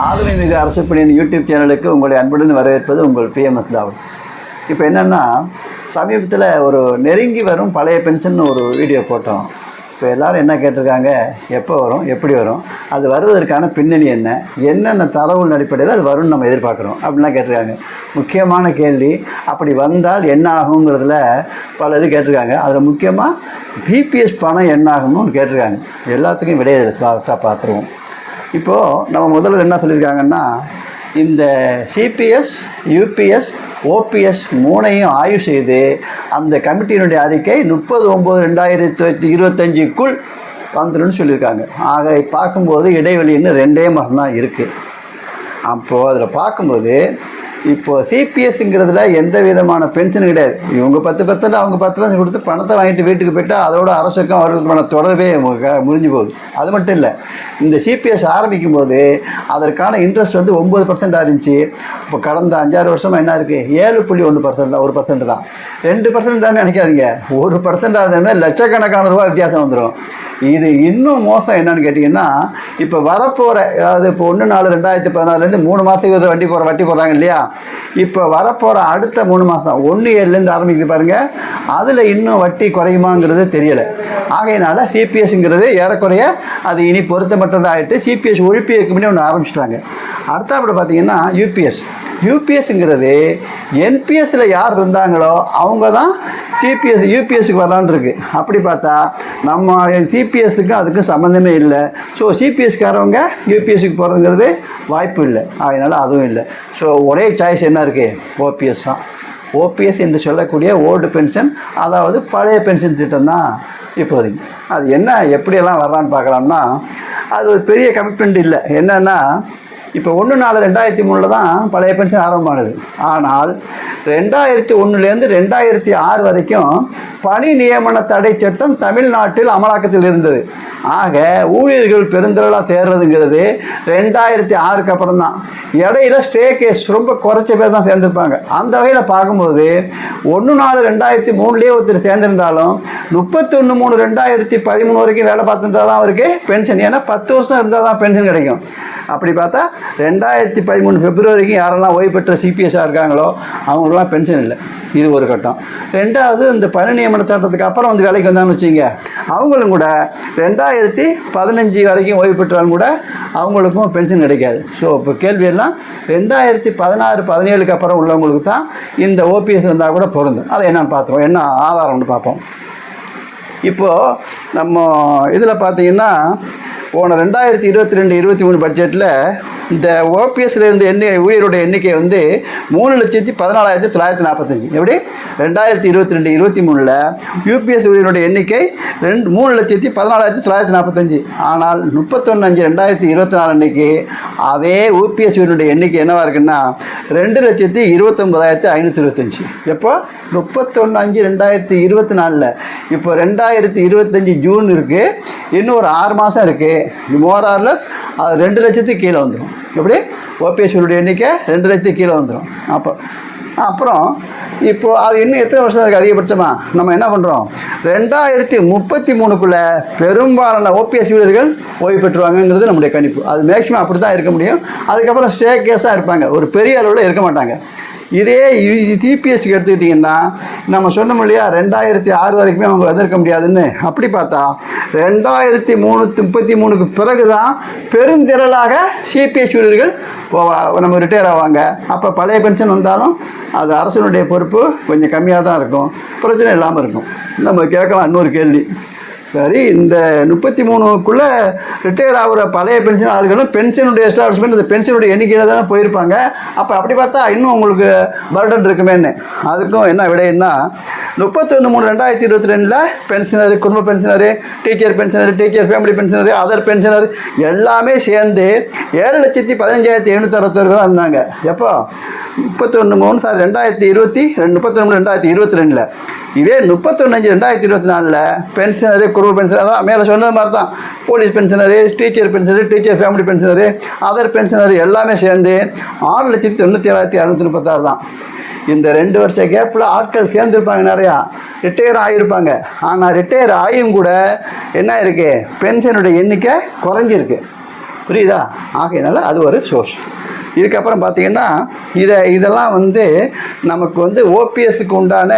ஆளுமைமிகு அரசு பணியின் யூடியூப் சேனலுக்கு உங்களை அன்புடன் வரவேற்பது உங்கள் பிஎம்எஸ் தாவல் இப்போ என்னென்னா சமீபத்தில் ஒரு நெருங்கி வரும் பழைய பென்ஷன் ஒரு வீடியோ போட்டோம். இப்போ எல்லோரும் என்ன கேட்டிருக்காங்க? எப்போ வரும்? எப்படி வரும்? அது வருவதற்கான பின்னணி என்ன? என்னென்ன தரவுகள் அடிப்படையில் அது வரும்னு நம்ம எதிர்பார்க்குறோம். அப்படின்லாம் கேட்டிருக்காங்க. முக்கியமான கேள்வி அப்படி வந்தால் என்ன ஆகுங்கிறதுல பல இது கேட்டிருக்காங்க. அதில் முக்கியமாக பிபிஎஸ் பணம் என்ன ஆகும்னு கேட்டிருக்காங்க. எல்லாத்துக்கும் விடையை பார்த்துருவோம். இப்போது நம்ம முதல்ல என்ன சொல்லியிருக்காங்கன்னா இந்த சிபிஎஸ் யூபிஎஸ் ஓபிஎஸ் மூணையும் ஆய்வு செய்து அந்த கமிட்டியினுடைய அறிக்கை முப்பது ஒம்பது ரெண்டாயிரத்தி இருபத்தஞ்சுக்குள் வந்துடும் சொல்லியிருக்காங்க. ஆக பார்க்கும்போது இடைவெளி இன்னும் ரெண்டே மாதம் தான் இருக்குது அப்போது அதில் பார்க்கும்போது இப்போ சிபிஎஸ்ங்கிறதுல எந்த விதமான பென்ஷன் கிடையாது. இவங்க பத்து பர்சன்ட் அவங்க பத்து பர்சன்ட் கொடுத்து பணத்தை வாங்கிட்டு வீட்டுக்கு போயிட்டா அதோட அரசுக்கும் அவர்களுக்கான தொடர்பே முடிஞ்சு போகுது. அது மட்டும் இல்லை இந்த சிபிஎஸ் ஆரம்பிக்கும் போது அதற்கான இன்ட்ரெஸ்ட் வந்து ஒம்பது பர்சன்டாக இருந்துச்சு. இப்போ கடந்த அஞ்சாறு வருஷமாக என்ன இருக்குது ஏழு புள்ளி ஒன்று பர்சன்ட் தான் ஒரு பர்சன்ட் தான். ரெண்டு பர்சன்ட் தான் நினைக்காதீங்க. ஒரு பர்சன்டாக இருந்தால் லட்சக்கணக்கான ரூபாய் வித்தியாசம் வந்துடும் இது இன்னும் மோசம் என்னன்னு கேட்டிங்கன்னா இப்போ வரப்போகிற அதாவது இப்போ ஒன்று நாலு ரெண்டாயிரத்தி பதினாலுலேருந்து மூணு மாதத்துக்கு ஒரு வட்டி போகிற வட்டி போடுறாங்க இல்லையா? இப்போ வரப்போகிற அடுத்த மூணு மாதம் ஒன்று ஏழுலேருந்து ஆரம்பிக்குது பாருங்கள் அதில் இன்னும் வட்டி குறையுமாங்கிறது தெரியலை. ஆகையினால சிபிஎஸ்ங்கிறது ஏறக்குறைய அது இனி பொருத்தமற்றதாகிட்டு சிபிஎஸ் ஒழிப்பு இயக்கம்னு ஒன்று ஆரம்பிச்சிட்டாங்க. அடுத்தாப்புல பார்த்தீங்கன்னா யூபிஎஸ் யூபிஎஸ்ங்கிறது என்பிஎஸ்சில் யார் இருந்தாங்களோ அவங்க தான் சிபிஎஸ் யூபிஎஸ்க்கு வரலான் இருக்கு அப்படி பார்த்தா நம்ம சிபிஎஸ்க்கு அதுக்கும் சம்மந்தமே இல்லை. ஸோ சிபிஎஸ்காரவங்க யூபிஎஸ்சிக்கு போகிறதுங்கிறது வாய்ப்பு இல்லை. அதனால் அதுவும் இல்லை. ஸோ ஒரே சாய்ஸ் என்ன இருக்குது ஓபிஎஸ் தான். ஓபிஎஸ் என்று சொல்லக்கூடிய ஓல்டு பென்ஷன் அதாவது பழைய பென்ஷன் திட்டம் தான் இப்போதைக்கு. அது என்ன எப்படியெல்லாம் வரலான்னு பார்க்கலாம்னா அது ஒரு பெரிய கமிட்மெண்ட் இல்லை. என்னென்னா இப்போ ஒன்று நாலு ரெண்டாயிரத்தி மூணில் தான் பழைய பென்ஷன் ஆரம்பமானது. ஆனால் ரெண்டாயிரத்தி ஒன்றுலேருந்து ரெண்டாயிரத்தி ஆறு வரைக்கும் பணி நியமன தடை சட்டம் தமிழ்நாட்டில் அமலாக்கத்தில் இருந்தது. ஆக ஊழியர்கள் பெருந்திரளாக சேர்றதுங்கிறது ரெண்டாயிரத்தி ஆறுக்கு அப்புறம் தான். இடையில ஸ்டே கேஸ் ரொம்ப குறைச்ச பேர் தான் சேர்ந்துருப்பாங்க. அந்த வகையில் பார்க்கும்போது ஒன்று நாலு ரெண்டாயிரத்தி மூணுலேயே ஒருத்தர் சேர்ந்திருந்தாலும் முப்பத்தொன்று மூணு ரெண்டாயிரத்தி பதிமூணு வரைக்கும் வேலை பார்த்துருந்தா தான் அவருக்கு பென்ஷன் ஏன்னா பத்து வருஷம் இருந்தால் தான் பென்ஷன் கிடைக்கும். அப்படி பார்த்தா ரெண்டாயிரத்தி பதிமூணு பிப்ரவரிக்கும் யாரெல்லாம் ஓய்வு பெற்ற சிபிஎஸ்ஸாக இருக்காங்களோ அவங்களுக்குலாம் பென்ஷன் இல்லை. இது ஒரு கட்டம். ரெண்டாவது இந்த பணி நியமன சட்டத்துக்கு அப்புறம் வந்து வேலைக்கு வந்தாங்கன்னு வச்சுங்க அவங்களும் கூட ரெண்டாயிரத்தி பதினஞ்சு வரைக்கும் ஓய்வு பெற்றாலும் கூட அவங்களுக்கும் பென்ஷன் கிடைக்காது. ஸோ இப்போ கேள்வியெல்லாம் ரெண்டாயிரத்தி பதினாறு பதினேழுக்கு அப்புறம் உள்ளவங்களுக்கு தான் இந்த ஓபிஎஸ் இருந்தால் கூட பொருந்தும். அதை என்னென்னு பார்த்துருவோம். என்ன ஆதாரம்னு பார்ப்போம். இப்போது நம்ம இதில் பார்த்தீங்கன்னா போன ரெண்டாயிரத்தி இருபத்தி ரெண்டு இருபத்தி மூணு பட்ஜெட்டில் இந்த ஓபிஎஸ்ல இருந்த எண்ணி ஊழியருடைய எண்ணிக்கை வந்து மூணு லட்சத்தி பதினாலாயிரத்தி தொள்ளாயிரத்தி நாற்பத்தஞ்சு. எப்படி? ரெண்டாயிரத்தி இருபத்தி ரெண்டு இருபத்தி மூணில் யூபிஎஸ் ஊழியருடைய எண்ணிக்கை ரெண்டு மூணு லட்சத்தி பதினாலாயிரத்தி தொள்ளாயிரத்தி நாற்பத்தஞ்சு. ஆனால் முப்பத்தொன்று அஞ்சு ரெண்டாயிரத்தி இருபத்தி நாலு அன்னைக்கு அதே ஊபிஎஸ் ஊழியருடைய எண்ணிக்கை என்னவாக இருக்குன்னா ரெண்டு லட்சத்தி இருபத்தொம்பதாயிரத்தி ஐநூற்றி இருபத்தஞ்சி. எப்போ? முப்பத்தொன்று அஞ்சு ரெண்டாயிரத்தி இருபத்தி நாலில். இப்போ ரெண்டாயிரத்தி இருபத்தஞ்சி ஜூன் இருக்குது இன்னும் ஒரு ஆறு மாதம் இருக்குது மோர் ஆர்லஸ் அது ரெண்டு லட்சத்துக்கு கீழே வந்துடும் எப்படி? ஓபிஎஸ்னுடைய எண்ணிக்கை ரெண்டு லட்சத்துக்கு கீழே வந்துடும் அப்போ அப்புறம் இப்போது அது இன்னும் எத்தனை வருஷம் இருக்குது அதிகபட்சமாக நம்ம என்ன பண்ணுறோம் ரெண்டாயிரத்தி முப்பத்தி மூணுக்குள்ளே பெரும்பாலான ஓபிஎஸ் வீரர்கள் ஓய்வு பெற்றுவாங்கங்கிறது நம்முடைய கணிப்பு. அது மேக்ஸிமம் அப்படி தான் இருக்க முடியும். அதுக்கப்புறம் ஸ்டே கேஸாக இருப்பாங்க. ஒரு பெரிய அளவில் இருக்க மாட்டாங்க. இதே டிபிஎஸ்சிக்கு எடுத்துக்கிட்டிங்கன்னா நம்ம சொன்ன மொழியா ரெண்டாயிரத்தி ஆறு வரைக்குமே அவங்க வந்திருக்க முடியாதுன்னு. அப்படி பார்த்தா ரெண்டாயிரத்தி மூணு முப்பத்தி மூணுக்கு பிறகு தான் பெருந்திரளாக சிபிஎஸ் ஊழியர்கள் போவா நம்ம ரிட்டையர் ஆவாங்க. அப்போ பழைய பென்ஷன் வந்தாலும் அது அரசனுடைய பொறுப்பு கொஞ்சம் கம்மியாக தான் இருக்கும். பிரச்சனை இல்லாமல் இருக்கும். நம்ம கேட்கலாம் இன்னொரு கேள்வி. சரி இந்த முப்பத்தி மூணுக்குள்ளே ரிட்டையர் ஆகிற பழைய பென்ஷன் ஆளுகளும் பென்ஷனுடைய எஸ்டாப்ளிஷ்மெண்ட் இந்த பென்ஷனுடைய எண்ணிக்கையில் தானே போயிருப்பாங்க. அப்போ அப்படி பார்த்தா இன்னும் உங்களுக்கு பர்டன் இருக்குமேன்னு. அதுக்கும் என்ன விடைன்னா முப்பத்தொன்று மூணு ரெண்டாயிரத்தி இருபத்தி ரெண்டில் பென்ஷனரு குடும்ப pensioner teacher pensioner teacher family pensioner other pensioner எல்லாமே சேர்ந்து ஏழு லட்சத்தி பதினஞ்சாயிரத்தி எழுநூற்றி அறுபத்தொரு தான் இருந்தாங்க எப்போ? முப்பத்தொன்று மூணு சார் ரெண்டாயிரத்தி இருபத்தி ரெண்டு முப்பத்தொன்று ரெண்டாயிரத்தி இருபத்தி ரெண்டில். இதே முப்பத்தொன்று ரெண்டாயிரத்தி இருபத்தி நாலில் பென்ஷனரு குடும்ப பென்ஷனர் தான் மேலே சொன்னது மாதிரி தான் police pensioner teacher pensioner teacher family pensioner other pensioner எல்லாமே சேர்ந்து ஆறு லட்சத்தி தொண்ணூற்றி ஏழாயிரத்தி அறுநூற்றி முப்பத்தாறு தான். இந்த ரெண்டு வருஷ கேப்பில் ஆட்கள் சேர்ந்துருப்பாங்க நிறையா. ரிட்டையர் ஆகியிருப்பாங்க ஆனால் ரிட்டையர் ஆகியும் கூட என்ன இருக்கு? பென்ஷனுடைய எண்ணிக்கை குறைஞ்சிருக்கு. புரியுதா? ஆகையினால அது ஒரு சோர்ஸ் இதுக்கப்புறம் பார்த்தீங்கன்னா இதை இதெல்லாம் வந்து நமக்கு வந்து ஓபிஎஸ்க்கு உண்டான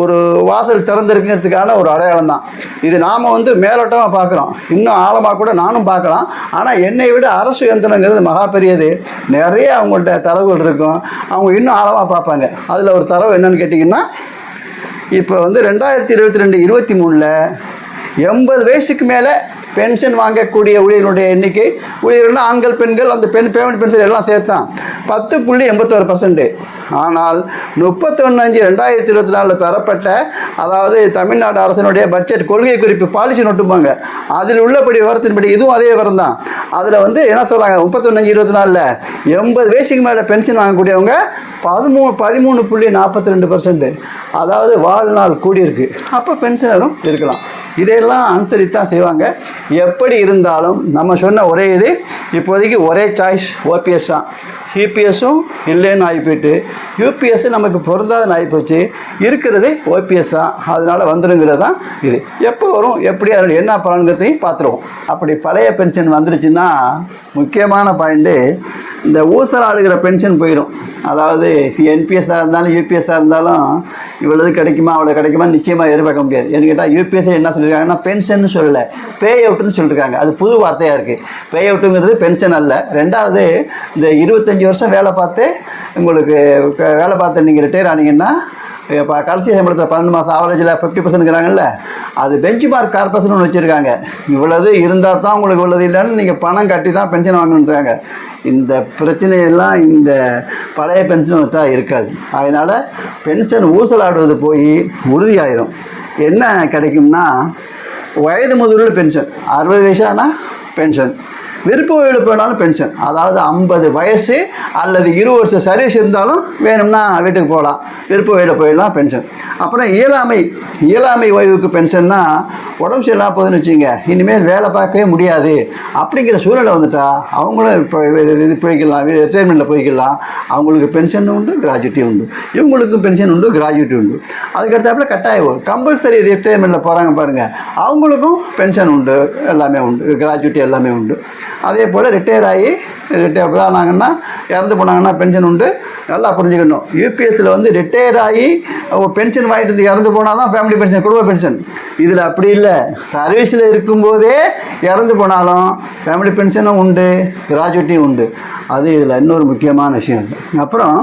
ஒரு வாசல் திறந்திருக்கிறதுக்கான ஒரு அடையாளம் தான். இது நாம் வந்து மேலோட்டமாக பார்க்குறோம். இன்னும் ஆழமாக கூட நானும் பார்க்கலாம். ஆனால் என்னை விட அரசு யந்திரங்கிறது மகா பெரியது. நிறைய அவங்கள்ட்ட தரவுகள் இருக்கும். அவங்க இன்னும் ஆழமாக பார்ப்பாங்க. அதில் ஒரு தரவு என்னன்னு கேட்டிங்கன்னா இப்போ வந்து ரெண்டாயிரத்தி இருபத்தி ரெண்டு இருபத்தி மூணில் எண்பது வயசுக்கு மேலே பென்ஷன் வாங்கக்கூடிய ஊழியர்களுடைய எண்ணிக்கை ஊழியர்கள்னா ஆண்கள் பெண்கள் அந்த பெண் பேமெண்ட் பென்ஷன் எல்லாம் சேர்த்தான் பத்து புள்ளி எண்பத்தோரு பர்சன்ட் ஆனால் முப்பத்தொன்று அஞ்சு ரெண்டாயிரத்தி இருபத்தி நாலில் தரப்பட்ட அதாவது தமிழ்நாடு அரசினுடைய பட்ஜெட் கொள்கை குறிப்பு பாலிசி நோட்டுப்பாங்க அதில் உள்ளபடி விவரத்தின்படி இதுவும் அதே விவரம் தான். அதில் வந்து என்ன சொல்கிறாங்க முப்பத்தொன்று அஞ்சு இருபத்தி நாலில் எண்பது வயசுக்கு மேலே பென்ஷன் வாங்கக்கூடியவங்க பதிமூணு பதிமூணு புள்ளி நாற்பத்தி ரெண்டு பர்சன்ட் அதாவது வாழ்நாள் கூடியிருக்கு. அப்போ பென்ஷனரும் இருக்கலாம். இதையெல்லாம் அனுசரித்தான் செய்வாங்க. எப்படி இருந்தாலும் நம்ம சொன்ன ஒரே இது இப்போதைக்கு ஒரே சாய்ஸ் ஓபிஎஸ் தான். சிபிஎஸும் இல்லைன்னு ஆகி போயிட்டு யூபிஎஸ் நமக்கு பொருந்தாதுன்னு ஆகிப்போச்சு. இருக்கிறது ஓபிஎஸ் தான். அதனால் வந்துடுங்கிறது தான் இது. எப்போ வரும் எப்படி அதில் என்ன பலன்கிறதையும் பார்த்துருவோம். அப்படி பழைய பென்ஷன் வந்துருச்சுன்னா முக்கியமான பாயிண்ட்டு இந்த ஊசலாடுகிற பென்ஷன் போயிடும். அதாவது என்பிஎஸ்ஸாக இருந்தாலும் யூபிஎஸ்ஸாக இருந்தாலும் இவ்வளவு கிடைக்குமா அவ்வளோ கிடைக்குமா நிச்சயமாக எதிர்பார்க்க முடியாது. ஏன்னு கேட்டால் யூபிஎஸ்சி என்ன சொல்லியிருக்காங்கன்னா பென்ஷன் சொல்லலை. பே அவுட்னு சொல்லியிருக்காங்க அது புது வார்த்தையாக இருக்குது பே அவுட்டுங்கிறது பென்ஷன் அல்ல. ரெண்டாவது இந்த இருபத்தஞ்சி வருஷம் வேலை பார்த்து உங்களுக்கு வேலை பார்த்து நீங்கள் ரிட்டையர் ஆனீங்கன்னா இப்போ கடைசி சம்பளத்தில் பன்னெண்டு மாதம் ஆவரேஜில் ஃபிஃப்டி பர்சன்ட்ங்கிறாங்கல்ல அது பெஞ்ச் மார்க் கார்பரேஷன் ஒன்று வச்சுருக்காங்க. இவ்வளவு இருந்தால் தான் உங்களுக்கு இவ்வளவு இல்லைன்னு நீங்கள் பணம் கட்டி தான் பென்ஷன் வாங்கணுன்றாங்க. இந்த பிரச்சனையெல்லாம் இந்த பழைய பென்ஷன் வச்சா இருக்காது. அதனால் பென்ஷன் ஊசலாடுவது போய் உறுதியாயிரும். என்ன கிடைக்கும்னா வயது முதிர்வில் பென்ஷன் அறுபது வயசானா பென்ஷன் விருப்ப வழியில் போனாலும் பென்ஷன் அதாவது ஐம்பது வயசு அல்லது இருபது வருஷம் சர்வீஸ் இருந்தாலும் வேணும்னா வீட்டுக்கு போகலாம். விருப்ப வழியில் போயிடலாம் பென்ஷன் அப்புறம் இயலாமை இயலாமை ஓய்வுக்கு பென்ஷன்னா உடம்பு சரியில்லாம போகுதுன்னு வச்சுங்க இனிமேல் வேலை பார்க்கவே முடியாது. அப்படிங்கிற சூழ்நிலை வந்துட்டா அவங்களும் இப்போ இது போய்க்கலாம். ரிட்டைர்மெண்ட்டில் போய்க்கலாம். அவங்களுக்கு பென்ஷன் உண்டு கிராஜுவிட்டி உண்டு. இவங்களுக்கும் பென்ஷன் உண்டு கிராஜுவிட்டி உண்டு. அதுக்கடுத்தாப்புல கட்டாயம் கம்பல்சரி ரிட்டைர்மெண்ட்டில் போகிறாங்க பாருங்கள் அவங்களுக்கும் பென்ஷன் உண்டு எல்லாமே உண்டு. கிராஜுவிட்டி எல்லாமே உண்டு. அதே போல் ரிட்டையர் ஆகி ரிட்டையர் ஆனாங்கன்னா இறந்து போனாங்கன்னா பென்ஷன் உண்டு. நல்லா புரிஞ்சுக்கணும். யூபிஎஸ்சில் வந்து ரிட்டையர் ஆகி பென்ஷன் வாங்கிட்டு வந்து இறந்து போனால் தான் ஃபேமிலி பென்ஷன் குடும்ப பென்ஷன் இதில் அப்படி இல்லை. சர்வீஸில் இருக்கும்போதே இறந்து போனாலும் ஃபேமிலி பென்ஷனும் உண்டு கிராஜுவிட்டியும் உண்டு. அது இதில் இன்னொரு முக்கியமான விஷயம். அப்புறம்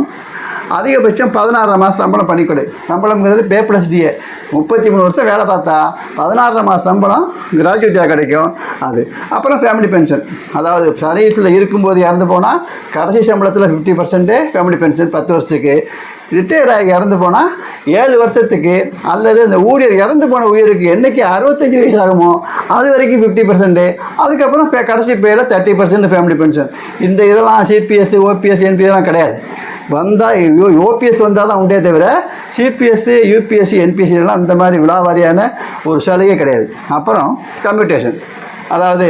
அதிகபட்சம் பதினாறாம் மாதம் சம்பளம் பண்ணிக்கொடு. சம்பளம்ங்கிறது பே ப்ளஸ் டிஏ முப்பத்தி மூணு வருஷம் வேலை பார்த்தா பதினாறாம் மாதம் சம்பளம் கிராஜுவேட்டாக கிடைக்கும். அது. அப்புறம் ஃபேமிலி பென்ஷன் அதாவது சர்வீஸில் இருக்கும்போது இறந்து போனால் கடைசி சம்பளத்தில் ஃபிஃப்டி பர்சன்ட்டு ஃபேமிலி பென்ஷன் பத்து வருஷத்துக்கு. ரிட்டையர் ஆகி இறந்து போனால் ஏழு வருஷத்துக்கு. அல்லது இந்த ஊழியர் இறந்து போன உயிருக்கு என்னைக்கு அறுபத்தஞ்சு வயசு ஆகுமோ அது வரைக்கும் ஃபிஃப்டி பர்சன்ட்டு அதுக்கப்புறம் கடைசி பேரில் தேர்ட்டி பர்சன்ட் ஃபேமிலி பென்ஷன் இந்த இதெல்லாம் சிபிஎஸ் ஓபிஎஸ் என்பிஎஸ்லாம் கிடையாது. வந்தால் ஓபிஎஸ் வந்தால் தான் உண்டே தவிர சிபிஎஸ்சி யூபிஎஸ்சி என்பிஎஸ்சிலாம் அந்த மாதிரி விழாவாரியான ஒரு சலுகை கிடையாது. அப்புறம் கம்யூட்டேஷன் அதாவது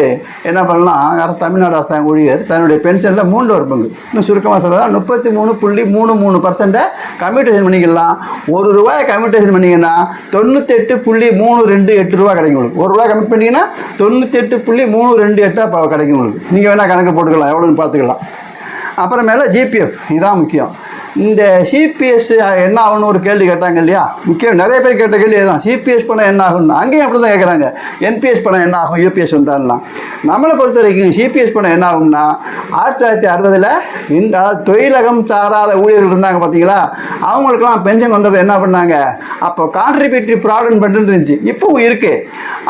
என்ன பண்ணலாம் அரசு தமிழ்நாடு அரசாங்க ஊழியர் தன்னுடைய பென்ஷனில் மூன்று ஒரு பங்கு. இன்னும் சுருக்கமாக சொல்லலாம் முப்பத்தி மூணு புள்ளி மூணு மூணு பர்சன்ட்டை கம்யூட்டேஷன் பண்ணிக்கலாம். ஒரு ரூபாயை கம்யூட்டேஷன் பண்ணிங்கன்னா தொண்ணூத்தெட்டு புள்ளி மூணு ரெண்டு எட்டு ரூபா கிடைக்கும் உங்களுக்கு. ஒரு ரூபா கம்மி பண்ணிங்கன்னா தொண்ணூத்தெட்டு புள்ளி மூணு ரெண்டு எட்டாக கிடைக்கும் உங்களுக்கு. நீங்கள் வேணால் கணக்கு போட்டுக்கலாம் எவ்வளோன்னு பார்த்துக்கலாம். அப்புறமேல ஜிபிஎஃப் இதுதான் முக்கியம். இந்த சிபிஎஸ் என்ன ஆகணும் ஒரு கேள்வி கேட்டாங்க இல்லையா? முக்கியம் நிறைய பேர் கேட்ட கேள்வி தான் சிபிஎஸ் பணம் என்ன ஆகும்னு அங்கேயும் அப்படி தான் கேட்குறாங்க என்பிஎஸ் பணம் என்ன ஆகும்? யூபிஎஸ் வந்தாலாம் நம்மளை பொறுத்த வரைக்கும் சிபிஎஸ் பணம் என்ன ஆகும்னா ஆயிரத்தி தொள்ளாயிரத்தி அறுபதில் இந்த தொழிலகம் சாராத ஊழியர்கள் இருந்தாங்க பார்த்தீங்களா அவங்களுக்குலாம் பென்ஷன் வந்தது என்ன பண்ணாங்க? அப்போ கான்ட்ரிபியூட்டரி ப்ராவிடன்ட் ஃபண்ட் இருந்துச்சு. இப்போவும் இருக்குது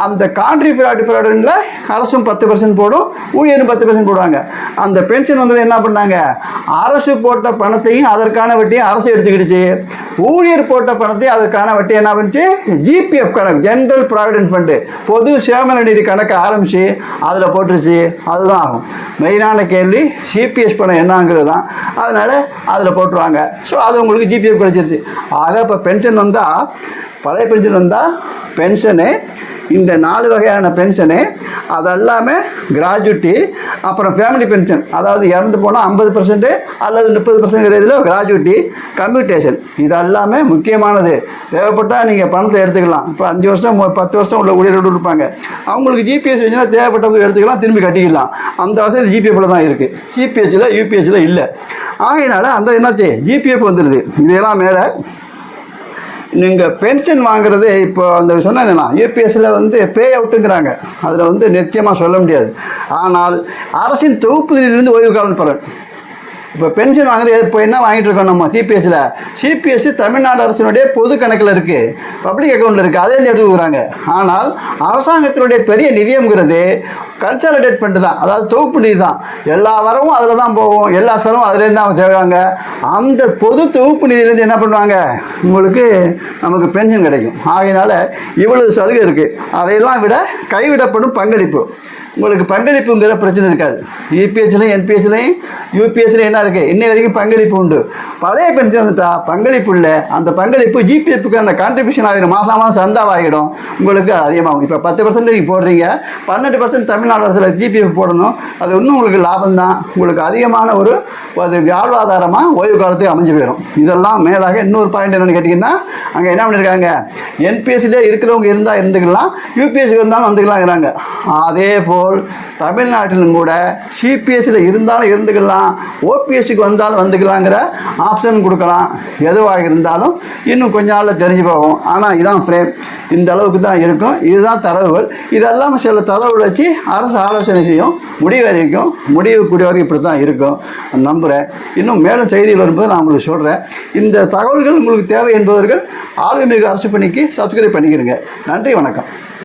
அந்த கான்ட்ரிபியூட்டரி ப்ராவிடன்ட்ல அரசும் பத்து பர்சன்ட் போடும் ஊழியரும் பத்து பர்சன்ட் போடுவாங்க. அந்த பென்ஷன் வந்தது என்ன பண்ணாங்க? அரசு போட்ட பணத்தையும் அதற்கு அதற்கான வட்டியை அரசு எடுத்துக்கிடுச்சு. ஊழியர் போட்ட பணத்தை அதற்கான வட்டி என்ன பண்ணுச்சு ஜிபிஎஃப் கணக்கு ஜென்ரல் ப்ராவிடன்ட் ஃபண்டு பொது சேமல நிதி கணக்கு ஆரம்பித்து அதில் போட்டுருச்சு. அதுதான் ஆகும். மெயினான கேள்வி சிபிஎஸ் பணம் என்னங்கிறது தான். அதனால் அதில் போட்டுருவாங்க. ஸோ அது உங்களுக்கு ஜிபிஎஃப் கிடைச்சிருச்சு. ஆக இப்போ பென்ஷன் வந்தால் பழைய பென்ஷன் வந்தால் பென்ஷனு இந்த நாலு வகையான பென்ஷனு அதெல்லாமே கிராஜுவிட்டி அப்புறம் ஃபேமிலி பென்ஷன் அதாவது இறந்து போனால் ஐம்பது பர்சன்ட்டு அல்லது முப்பது பர்சன்ட் இதில் கிராஜுவிட்டி கம்யூட்டேஷன் இது எல்லாமே முக்கியமானது. தேவைப்பட்டால் நீங்கள் பணத்தை எடுத்துக்கலாம். இப்போ அஞ்சு வருஷம் பத்து வருஷம் உள்ள ஊழியர்கள் இருப்பாங்க. அவங்களுக்கு ஜிபிஎஸ் வச்சுன்னா தேவைப்பட்டவங்க எடுத்துக்கலாம் திரும்பி கட்டிக்கலாம். அந்த வசதி ஜிபிஎஃப்ல தான் இருக்குது சிபிஎஸ்சியில் யூபிஎஸ்சியில் இல்லை. ஆகையினால அந்த என்னாச்சு? ஜிபிஎஃப் வந்துடுது இதெல்லாம் மேலே நீங்கள் பென்ஷன் வாங்குறது இப்போ அந்த சொன்னா யூபிஎஸ்சில் வந்து பே அவுட்டுங்கிறாங்க அதில் வந்து நிச்சயமாக சொல்ல முடியாது. ஆனால் அரசின் தொகுப்புகளிலிருந்து ஓய்வு காலம் பெறேன் இப்போ பென்ஷன் வாங்குறது இப்போ என்ன வாங்கிட்டு இருக்கோம் நம்ம? சிபிஎஸ்சில் சிபிஎஸ்சி தமிழ்நாடு அரசினுடைய பொது கணக்கில் இருக்குது பப்ளிக் அக்கௌண்ட்டில் இருக்குது அதே எடுத்து கொடுக்குறாங்க ஆனால் அரசாங்கத்தினுடைய பெரிய நிதியம்ங்கிறது கன்சாலிடேட் பண்ணிட்டு தான். அதாவது தொகுப்பு நிதி தான். எல்லா வரவும் அதில் தான் போகும். எல்லா செலவும் அதுலேருந்து தான் செய்வாங்க. அந்த பொது தொகுப்பு நிதியிலேருந்து என்ன பண்ணுவாங்க? உங்களுக்கு நமக்கு பென்ஷன் கிடைக்கும். ஆகையினால இவ்வளவு சலுகை இருக்குது அதையெல்லாம் விட கைவிடப்படும் பங்களிப்பு. உங்களுக்கு பங்களிப்புங்கிற பிரச்சனை இருக்காது. இபிஎஸ்லையும் என்பிஎஸ்லையும் யூபிஎஸ்லையும் என்ன இருக்குது இன்னை வரைக்கும் பங்களிப்பு உண்டு. பழைய பென்ஷன் வந்துட்டால் பங்களிப்பு இல்லை. அந்த பங்களிப்பு ஜிபிஎஃப்க்கு அந்த கான்ட்ரிபியூஷன் ஆகிடும். மாதம் மாதம் சந்தாவாகிடும். உங்களுக்கு அதிகமாகும். இப்போ பத்து பர்சன்ட் நீங்கள் போடுறீங்க. பன்னெண்டு பர்சன்ட் தமிழ்நாடு அரசில் ஜிபிஎஃப் போடணும். அது இன்னும் உங்களுக்கு லாபம் தான் உங்களுக்கு அதிகமான ஒரு அது வாழ்வாதாரமாக ஓய்வு காலத்துக்கு அமைஞ்சு போயிடும். இதெல்லாம் மேலாக இன்னொரு பாயிண்ட் என்னென்னு கேட்டிங்கன்னா அங்கே என்ன பண்ணியிருக்காங்க என்பிஎஸ்சிலே இருக்கிறவங்க இருந்தால் இருந்துக்கலாம். யூபிஎஸ்சி இருந்தாலும் வந்துக்கலாங்கிறாங்க. அதே போல் தமிழ்நாட்டிலும் கூட சிபிஎஸ்சியில் இருந்தாலும் இருந்துக்கலாம் ஓபிஎஸ்சிக்கு வந்தாலும் வந்துக்கலாங்கிற ஆப்ஷன் கொடுக்கலாம். எதுவாக இருந்தாலும் இன்னும் கொஞ்ச நாளில் தெரிஞ்சு போகும். ஆனால் இதான் ஃப்ரேம் இந்த அளவுக்கு தான் இருக்கும். இதுதான் தரவுகள். இதெல்லாம் சில தரவுகள் வச்சு அரசு ஆலோசனை செய்யும். முடிவு வரைக்கும் முடிவு கூடிய வரைக்கும் இப்படி தான் இருக்கும் நம்புகிறேன் இன்னும் மேலும் செய்திகள் வரும்போது நான் உங்களுக்கு சொல்கிறேன் இந்த தகவல்கள் உங்களுக்கு தேவை என்பவர்கள் ஆளுமிகு அரசு பணிக்கு சப்ஸ்கிரைப் பண்ணிக்கிறீங்க நன்றி வணக்கம்.